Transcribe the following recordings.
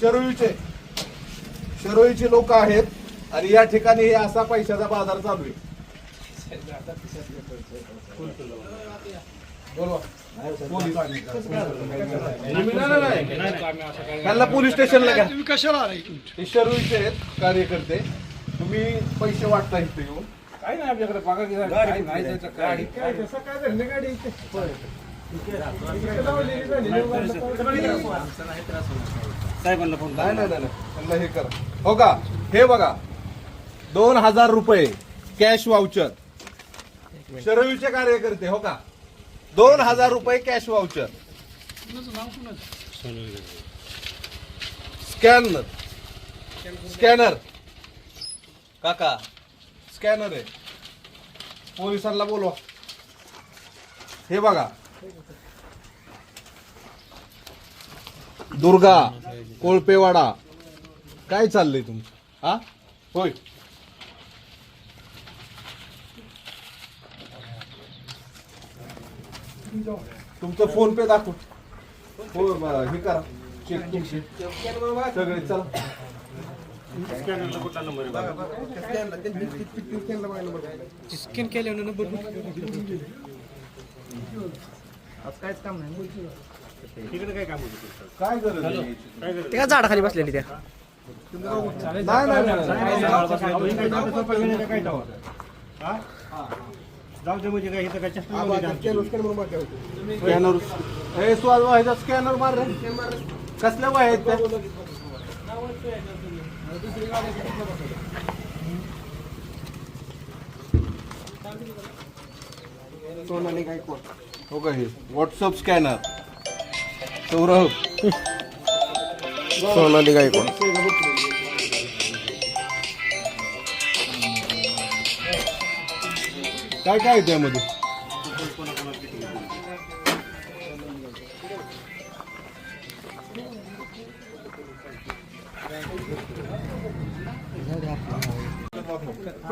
शरोईचे शरोईचे लोक आहेत आणि या ठिकाणी हे असा पैशाचा बाजार चालू आहे बोलवा. पोलीस. नाही, नाही, नाही. त्यांना पोलीस स्टेशनला घ्या तुम्ही कशाला आलाय हे शरोईचे आहेत कार्यकर्ते तुम्ही पैसे वाटता इथे येऊन काय नाही आपल्याकडे पगार गिगार काय नाही त्याचं काय काय काय गाडी इथे? साहेबांना फोन नाही नाही. त्यांना हे करा. हो का? हे बघा. दोन हजार रुपये कॅश वाउचर शरवीचे कार्यकर्ते हो का? दोन हजार रुपये कॅश वाउचर स्कॅनर स्कॅनर काका स्कॅनर आहे. पोलिसांना बोलवा. हे बघा. दुर्गा कोळपेवाडा काय चाललंय तुमचं हा? होय. तुमचं फोन पे दाखव. हो ब- हे करा. चेक तुमचे. सगळे चला. स्कॅन केल्यावर नंबर तिकडे काय काम होतं काय गरज आहे? याची? ते का झाडाखाली बसलेली त्या. नाही नाही नाही, नाही काय टावर हा? जाऊ दे म्हणजे काय इथं काय चष्मा लावली का आमची? स्कॅनर हे व्हायचा स्कॅनर मार रे. कसल्या वय आहेत त्या? हो का हे? व्हॉट्सअप स्कॅनर सौरभ सोनाली गायकवाड काय काय आहे त्यामध्ये?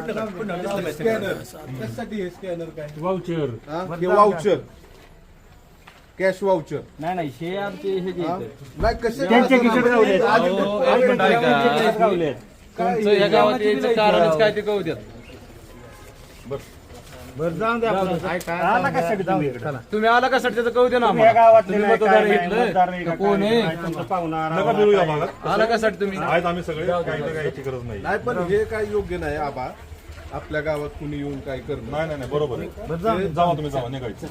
स्कॅनर. कशासाठी हे स्कॅनर काय? वाउचर हा? हे वाउचर कॅश वाउचर. नाही नाही हे आमचे हे जे? इथं. नाही कसे त्यांचे खिशात गावले. आधी- एक मिनिट ऐका. गावले. काय तुमचं या गावात यायचं कारणच काय ते कळू द्या. तुम्ही? इकडे? तुम्ही आला का त्याचं कळू द्या ना तुम्ही या आम्हाला. गावातले तुम्ही नाही, मतदार काय? नाही, घेतलं मतदार नाही का का, कोण काय? आहे? नाही, तुमचा पाहुणा नका रावळा, मिळू या काय भागात. आला कशासाठी तुम्ही? आहेत आम्ही सगळे. काही गरज नाही. नाही पण हे काय योग्य नाही आबा. आपल्या गावात कुणी येऊन काय करणं नाही नाही नाही बरोबर आहे. जावा तुम्ही जावा निघायचं.